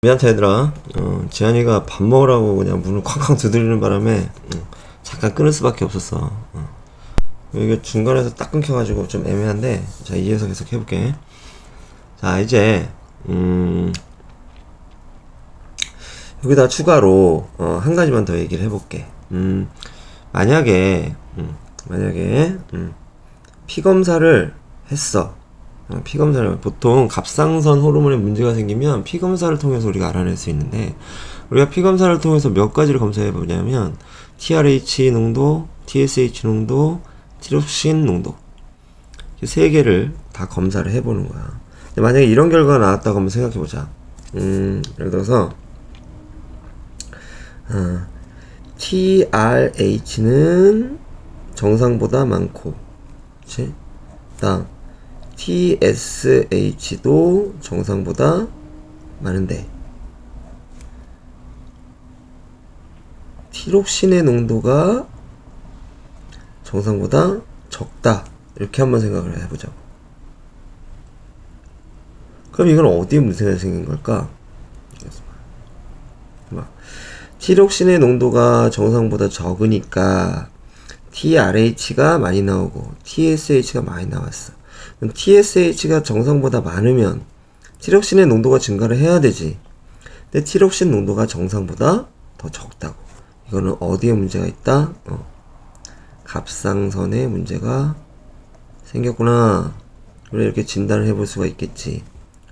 미안해 얘들아. 어, 지한이가 밥 먹으라고 그냥 문을 쾅쾅 두드리는 바람에 어, 잠깐 끊을 수밖에 없었어. 어. 이게 중간에서 딱 끊겨가지고 좀 애매한데 자 이어서 계속 해볼게. 자 이제 음 여기다 추가로 어, 한 가지만 더 얘기를 해볼게. 음 만약에 음, 만약에 음, 피 검사를 했어 어, 피 검사를 보통 갑상선 호르몬에 문제가 생기면 피 검사를 통해서 우리가 알아낼 수 있는데 우리가 피 검사를 통해서 몇 가지를 검사해 보냐면 TRH 농도, TSH 농도, 티록신 농도 세 개를 다 검사를 해보는 거야. 만약에 이런 결과가 나왔다고 한번 생각해 보자. 음, 예를 들어서 어, TRH는 정상보다 많고, 그렇지? 다음 TSH도 정상보다 많은데. 티록신의 농도가 정상보다 적다. 이렇게 한번 생각을 해보자고. 그럼 이건 어디에 문제가 생긴 걸까? 티록신의 농도가 정상보다 적으니까 TRH가 많이 나오고 TSH가 많이 나왔어 TSH가 정상보다 많으면 티록신의 농도가 증가를 해야 되지. 근데 티록신 농도가 정상보다 더 적다고. 이거는 어디에 문제가 있다? 어. 갑상선에 문제가 생겼구나. 그래 이렇게 진단을 해볼 수가 있겠지.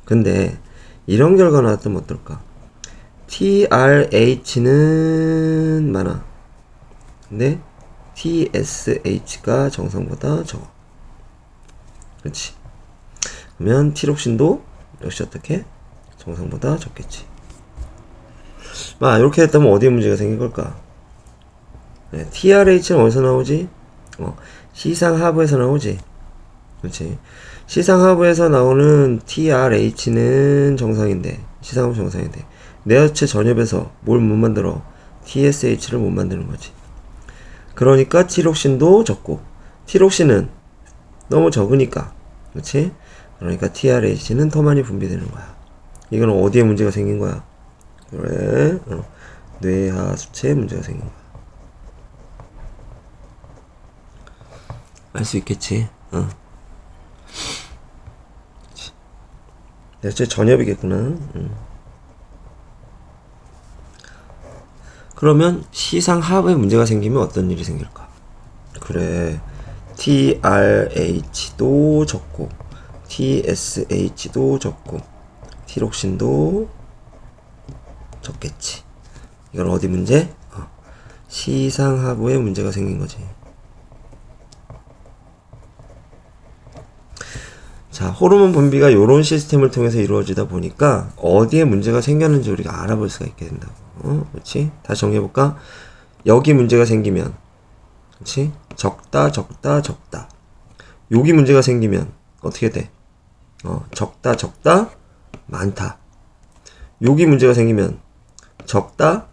근데 이런 결과 나왔다면 어떨까? TRH는 많아. 근데 TSH가 정상보다 적어. 그렇지. 그러면 티록신도 역시 어떻게? 정상보다 적겠지. 아, 이렇게 됐다면 어디에 문제가 생긴 걸까? 네, TRH는 어디서 나오지? 어, 시상 하부에서 나오지. 그렇지. 시상 하부에서 나오는 TRH는 정상인데, 시상 하부 정상인데, 뇌하체 전엽에서 뭘 못 만들어? TSH를 못 만드는 거지. 그러니까 티록신도 적고, 티록신은 너무 적으니까 그렇지? 그러니까 TRH는 더 많이 분비되는 거야. 이건 어디에 문제가 생긴 거야? 그래, 어. 뇌하 수체에 문제가 생긴 거야. 알 수 있겠지? 어. 대체 전엽이겠구나. 음. 그러면 시상 하부에 문제가 생기면 어떤 일이 생길까? 그래. TRH도 적고 TSH도 적고 티록신도 적겠지. 이건 어디 문제? 어. 시상하부에 문제가 생긴 거지. 자, 호르몬 분비가 이런 시스템을 통해서 이루어지다 보니까 어디에 문제가 생겼는지 우리가 알아볼 수가 있게 된다고. 어? 그렇지? 다시 정리해볼까? 여기 문제가 생기면 그렇지? 적다, 적다, 적다. 여기 문제가 생기면 어떻게 돼? 어, 적다, 적다, 많다. 여기 문제가 생기면 적다,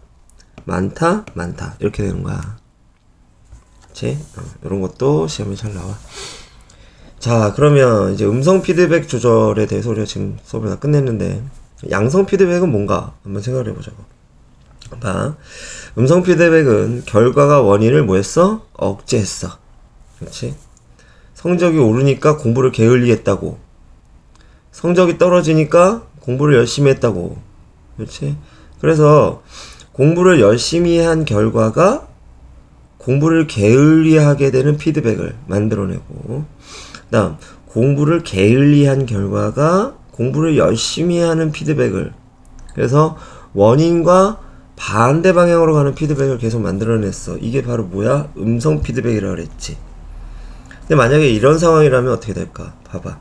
많다, 많다. 이렇게 되는 거야. 그치? 어, 이런 것도 시험에 잘 나와. 자, 그러면 이제 음성 피드백 조절에 대해서 우리가 지금 수업을 다 끝냈는데, 양성 피드백은 뭔가 한번 생각을 해보자고. 봐. 음성 피드백은 결과가 원인을 뭐했어? 억제했어. 그렇지? 성적이 오르니까 공부를 게을리 했다고. 성적이 떨어지니까 공부를 열심히 했다고. 그렇지? 그래서 공부를 열심히 한 결과가 공부를 게을리 하게 되는 피드백을 만들어내고, 그 다음, 공부를 게을리 한 결과가 공부를 열심히 하는 피드백을, 그래서 원인과 반대 방향으로 가는 피드백을 계속 만들어냈어. 이게 바로 뭐야? 음성 피드백이라 고 그랬지. 근데 만약에 이런 상황이라면 어떻게 될까? 봐봐.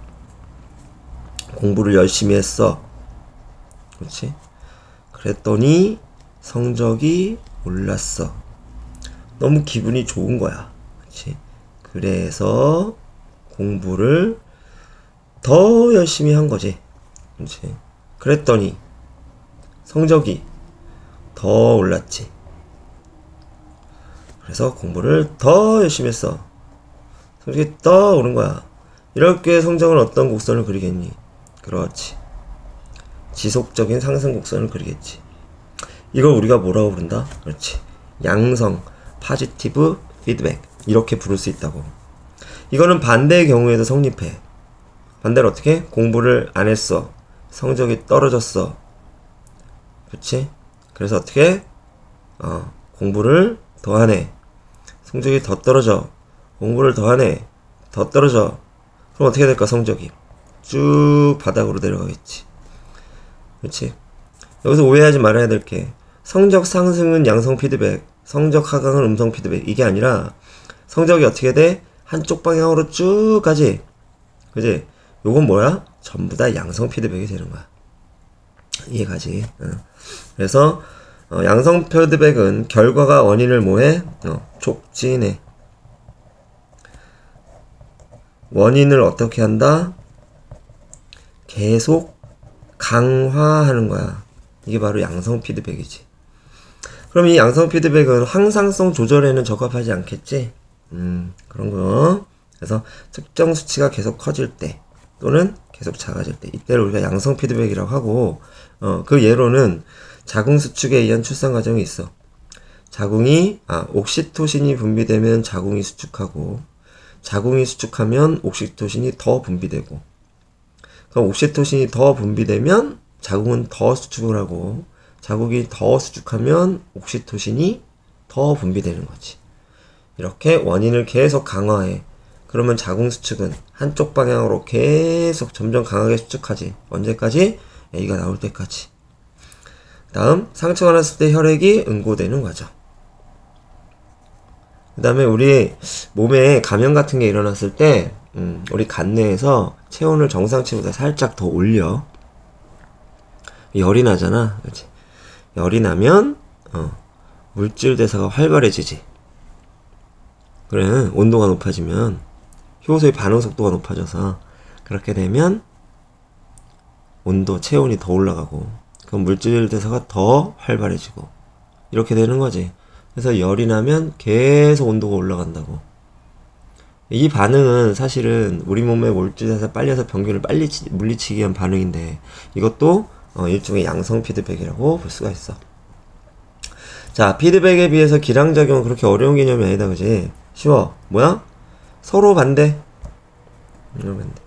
공부를 열심히 했어. 그렇지? 그랬더니 성적이 올랐어. 너무 기분이 좋은 거야. 그렇지? 그래서 공부를 더 열심히 한 거지. 그렇지? 그랬더니 성적이 더 올랐지. 그래서 공부를 더 열심히 했어. 성적이 더 오른 거야. 이렇게 성적은 어떤 곡선을 그리겠니? 그렇지. 지속적인 상승 곡선을 그리겠지. 이걸 우리가 뭐라고 부른다? 그렇지. 양성, 파지티브 피드백. 이렇게 부를 수 있다고. 이거는 반대의 경우에도 성립해. 반대로 어떻게? 공부를 안 했어. 성적이 떨어졌어. 그렇지? 그래서 어떻게? 어, 공부를 더 하네. 성적이 더 떨어져. 공부를 더 하네. 더 떨어져. 그럼 어떻게 될까, 성적이? 쭉 바닥으로 내려가겠지. 그렇지? 여기서 오해하지 말아야 될 게, 성적 상승은 양성 피드백, 성적 하강은 음성 피드백. 이게 아니라, 성적이 어떻게 돼? 한쪽 방향으로 쭉 가지. 그지? 요건 뭐야? 전부 다 양성 피드백이 되는 거야. 이해가지? 어. 그래서, 어, 양성 피드백은 결과가 원인을 뭐해? 어, 촉진해. 원인을 어떻게 한다? 계속 강화하는 거야. 이게 바로 양성 피드백이지. 그럼 이 양성 피드백은 항상성 조절에는 적합하지 않겠지? 음, 그런 거. 그래서 특정 수치가 계속 커질 때 또는 계속 작아질 때 이때를 우리가 양성 피드백이라고 하고 어, 그 예로는 자궁 수축에 의한 출산 과정이 있어. 자궁이 아 옥시토신이 분비되면 자궁이 수축하고 자궁이 수축하면 옥시토신이 더 분비되고 그럼 옥시토신이 더 분비되면 자궁은 더 수축을 하고 자궁이 더 수축하면 옥시토신이 더 분비되는 거지. 이렇게 원인을 계속 강화해. 그러면 자궁 수축은 한쪽 방향으로 계속 점점 강하게 수축하지. 언제까지? A가 나올 때까지. 다음 상처가 났을 때 혈액이 응고되는 과정. 그 다음에 우리 몸에 감염 같은 게 일어났을 때 음, 우리 간 내에서 체온을 정상치보다 살짝 더 올려. 열이 나잖아. 그치? 열이 나면 어, 물질 대사가 활발해지지. 그래 온도가 높아지면 효소의 반응 속도가 높아져서 그렇게 되면 온도 체온이 더 올라가고 그럼 물질 대사가 더 활발해지고 이렇게 되는 거지. 그래서 열이 나면 계속 온도가 올라간다고. 이 반응은 사실은 우리 몸의 물질 대사 빨리해서 병균을 빨리 치, 물리치기 위한 반응인데 이것도 어, 일종의 양성 피드백이라고 볼 수가 있어. 자, 피드백에 비해서 기량작용은 그렇게 어려운 개념이 아니다, 그지? 쉬워. 뭐야? 서로 반대. 서로 반대.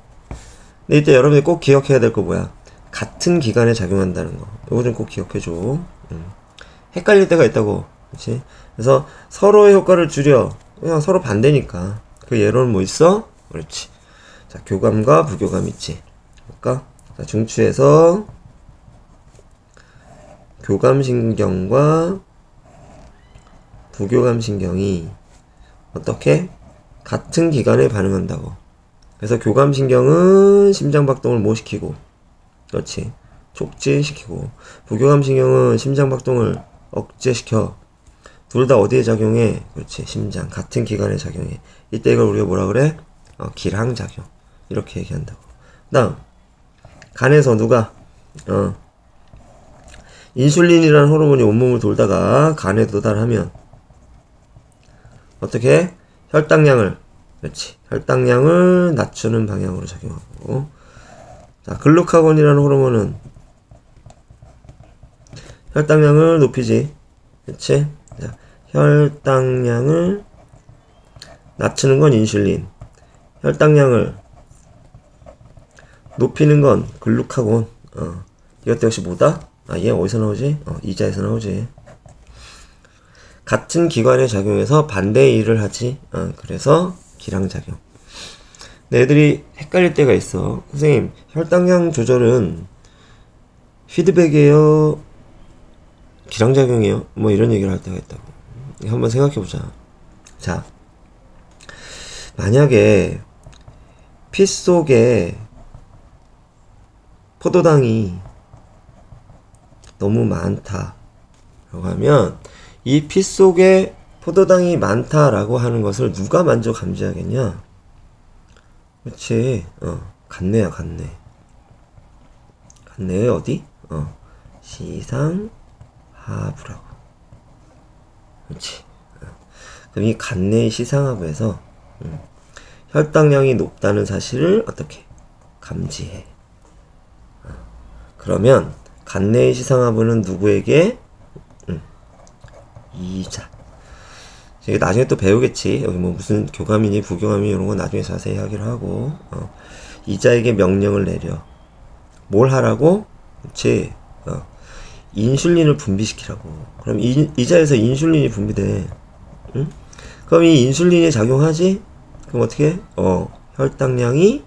근데 이때 여러분이 꼭 기억해야 될 거 뭐야? 같은 기간에 작용한다는 거. 이거 좀 꼭 기억해줘. 음. 헷갈릴 때가 있다고. 그치? 그래서 서로의 효과를 줄여. 그냥 서로 반대니까. 그 예로는 뭐 있어? 그렇지. 자, 교감과 부교감 있지. 볼까? 자, 중추에서 교감신경과 부교감신경이 어떻게? 같은 기간에 반응한다고. 그래서 교감신경은 심장박동을 못 시키고, 그렇지. 촉진시키고, 부교감신경은 심장박동을 억제시켜. 둘 다 어디에 작용해? 그렇지. 심장. 같은 기간에 작용해. 이때 이걸 우리가 뭐라 그래? 어, 기량작용. 이렇게 얘기한다고. 그 다음, 간에서 누가, 어, 인슐린이라는 호르몬이 온몸을 돌다가 간에 도달하면, 어떻게? 혈당량을, 그렇지. 혈당량을 낮추는 방향으로 작용하고, 자, 글루카곤이라는 호르몬은 혈당량을 높이지. 그치? 자, 혈당량을 낮추는 건 인슐린. 혈당량을 높이는 건 글루카곤. 어. 이것도 역시 뭐다? 아, 얘 어디서 나오지? 어, 이자에서 나오지. 같은 기관에 작용해서 반대의 일을 하지. 어, 그래서 기량작용. 근데 애들이 헷갈릴 때가 있어. 선생님, 혈당량 조절은 피드백이에요? 기량작용이에요? 뭐 이런 얘기를 할 때가 있다고. 한번 생각해보자. 자, 만약에 피 속에 포도당이 너무 많다 라고 하면 이 피 속에 포도당이 많다라고 하는 것을 누가 먼저 감지하겠냐? 그렇지, 어, 간내야 간내. 간내 어디? 어, 시상 하부라고. 그렇지. 어. 그럼 이 간내의 시상하부에서 음, 혈당량이 높다는 사실을 어떻게 감지해. 어. 그러면 간내의 시상하부는 누구에게? 음, 이자. 이게 나중에 또 배우겠지. 여기 뭐 무슨 교감이니 부교감이니 이런 거 나중에 자세히 하기로 하고. 어. 이자에게 명령을 내려. 뭘 하라고? 그렇지. 어. 인슐린을 분비시키라고. 그럼 이, 이자에서 인슐린이 분비돼. 응? 그럼 이 인슐린이 작용하지? 그럼 어떻게? 해? 어, 혈당량이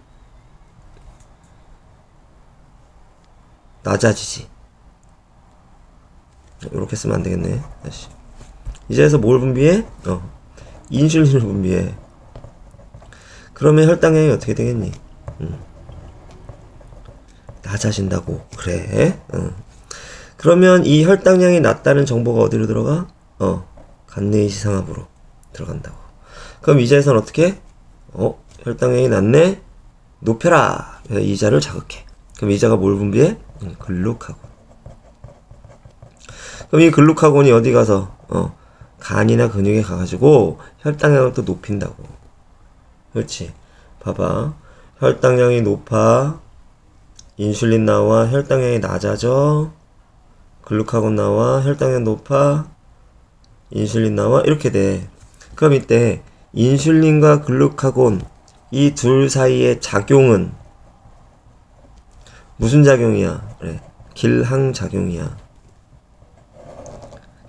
낮아지지. 이렇게 쓰면 안 되겠네. 다시. 이제에서 뭘 분비해? 어, 인슐린을 분비해. 그러면 혈당량이 어떻게 되겠니? 음. 낮아진다고. 그래. 응. 그러면 이 혈당량이 낮다는 정보가 어디로 들어가? 어, 간내의 시상압으로 들어간다고. 그럼 이자에서는 어떻게? 어, 혈당량이 낮네? 높여라! 이자를 자극해. 그럼 이자가 뭘 분비해? 음, 글루카곤. 그럼 이 글루카곤이 어디 가서, 어, 간이나 근육에 가가지고 혈당량을 또 높인다고. 그렇지. 봐봐. 혈당량이 높아. 인슐린 나와 혈당량이 낮아져. 글루카곤 나와 혈당량 높아. 인슐린 나와 이렇게 돼. 그럼 이때 인슐린과 글루카곤 이 둘 사이의 작용은 무슨 작용이야? 그래. 길항 작용이야.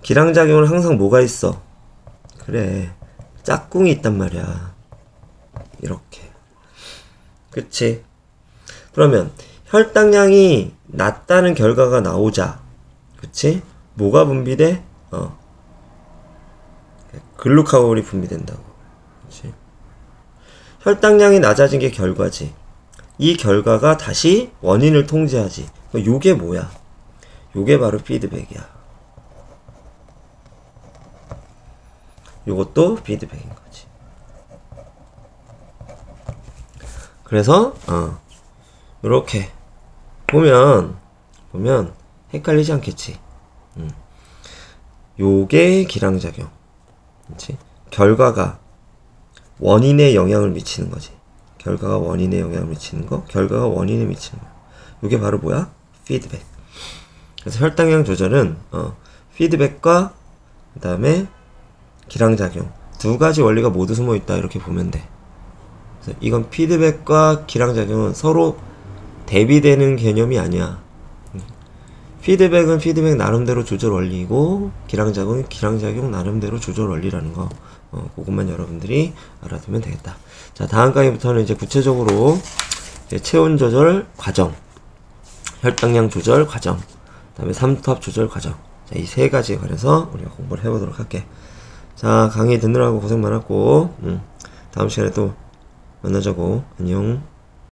기랑 작용은 항상 뭐가 있어? 그래. 짝꿍이 있단 말이야. 이렇게. 그치? 그러면 혈당량이 낮다는 결과가 나오자. 그치? 뭐가 분비돼? 어. 글루카곤이 분비된다고. 그치? 혈당량이 낮아진 게 결과지. 이 결과가 다시 원인을 통제하지. 요게 뭐야? 요게 바로 피드백이야. 요것도 피드백인 거지. 그래서 어 요렇게 보면 보면 헷갈리지 않겠지. 음. 요게 기량작용. 그렇지? 결과가 원인에 영향을 미치는 거지. 결과가 원인에 영향을 미치는 거, 결과가 원인에 미치는 거. 이게 바로 뭐야? 피드백. 그래서 혈당량 조절은 어, 피드백과 그다음에 기량작용 두 가지 원리가 모두 숨어 있다 이렇게 보면 돼. 이건 피드백과 기량작용은 서로 대비되는 개념이 아니야. 피드백은 피드백 나름대로 조절 원리고 기량작용은 기량작용 나름대로 조절 원리라는 거. 어, 그것만 여러분들이 알아두면 되겠다. 자, 다음 강의부터는 이제 구체적으로 이제 체온 조절 과정, 혈당량 조절 과정, 그 다음에 삼투압 조절 과정. 자, 이 세 가지에 관해서 우리가 공부를 해보도록 할게. 자, 강의 듣느라고 고생 많았고, 음, 다음 시간에 또 만나자고. 안녕.